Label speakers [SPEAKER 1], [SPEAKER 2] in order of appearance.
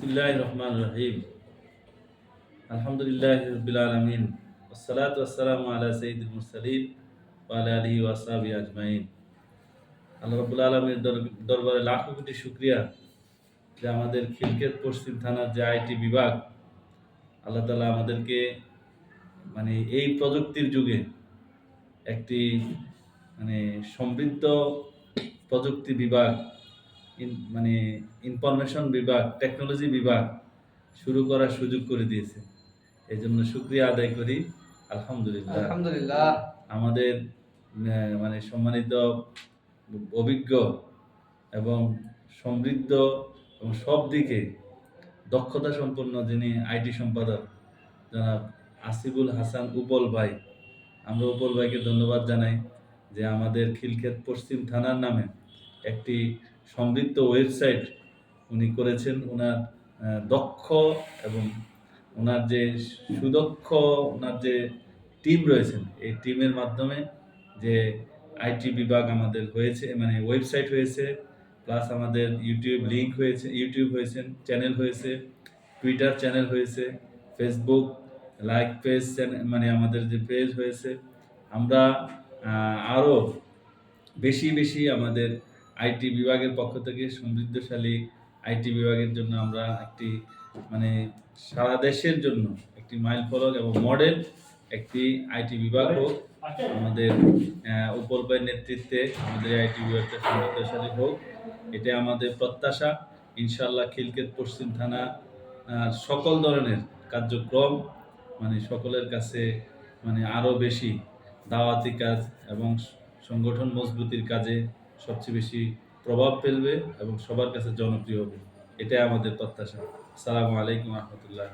[SPEAKER 1] বিসমিল্লাহ রহমান রহিম। আলহামদুলিল্লাহ রবিল আলমিন। ওসালাত ওসালাম আলা সঈদুল মুরসালিন ওয়ালা আলী ওয়াসাবি আজমাইন। আল্লাহ রবুল আলমীর দরবারে লাখো কোটি শুক্রিয়া যে আমাদের খিলকেত পশ্চিম থানার যে আইটি বিভাগ, আল্লাহ তালা আমাদেরকে মানে এই প্রযুক্তির যুগে একটি মানে সমৃদ্ধ প্রযুক্তি বিভাগ মানে ইনফরমেশন বিভাগ টেকনোলজি বিভাগ শুরু করার সুযোগ করে দিয়েছে। এই জন্য শুক্রিয়া আদায় করি। আলহামদুলিল্লাহ।
[SPEAKER 2] আলহামদুলিল্লাহ।
[SPEAKER 1] আমাদের মানে সম্মানিত অভিজ্ঞ এবং সমৃদ্ধ এবং সব দিকে দক্ষতা সম্পন্ন যিনি আইটি সম্পাদক জনাব আসিফুল হাসান উপল ভাই আমরা উপল ভাইকে ধন্যবাদ জানাই যে আমাদের খিলক্ষেত পশ্চিম থানার নামে একটি সমৃদ্ধ ওয়েবসাইট উনি করেছেন। ওনার দক্ষ এবং ওনার যে সুদক্ষ ওনার যে টিম রয়েছেন, এই টিমের মাধ্যমে যে আইটি বিভাগ আমাদের হয়েছে মানে ওয়েবসাইট হয়েছে, প্লাস আমাদের ইউটিউব লিঙ্ক হয়েছে, ইউটিউব হয়েছেন চ্যানেল হয়েছে, টুইটার চ্যানেল হয়েছে, ফেসবুক, লাইক পেজ মানে আমাদের যে পেজ হয়েছে, আমরা আরও বেশি বেশি আমাদের আইটি বিভাগের পক্ষ থেকে সমৃদ্ধশালী আইটি বিভাগের জন্য আমরা একটি মানে সারা দেশের জন্য একটি মাইল ফলক এবং মডেল একটি আইটি বিভাগ হোক আমাদের আহ, উপল ভাইয়ের নেতৃত্বে আমাদের আইটি বিভাগটা সমৃদ্ধশালী হোক এটা আমাদের প্রত্যাশা। ইনশাল্লাহ খিলকেত পশ্চিম থানা সকল ধরনের কার্যক্রম মানে সকলের কাছে মানে আরও বেশি দাওয়াতি কাজ এবং সংগঠন মজবুতির কাজে সবচেয়ে বেশি প্রভাব ফেলবে এবং সবার কাছে জনপ্রিয় হবে। এটাই আমাদের প্রত্যাশা। সালামু আলাইকুম রহমতুল্লাহ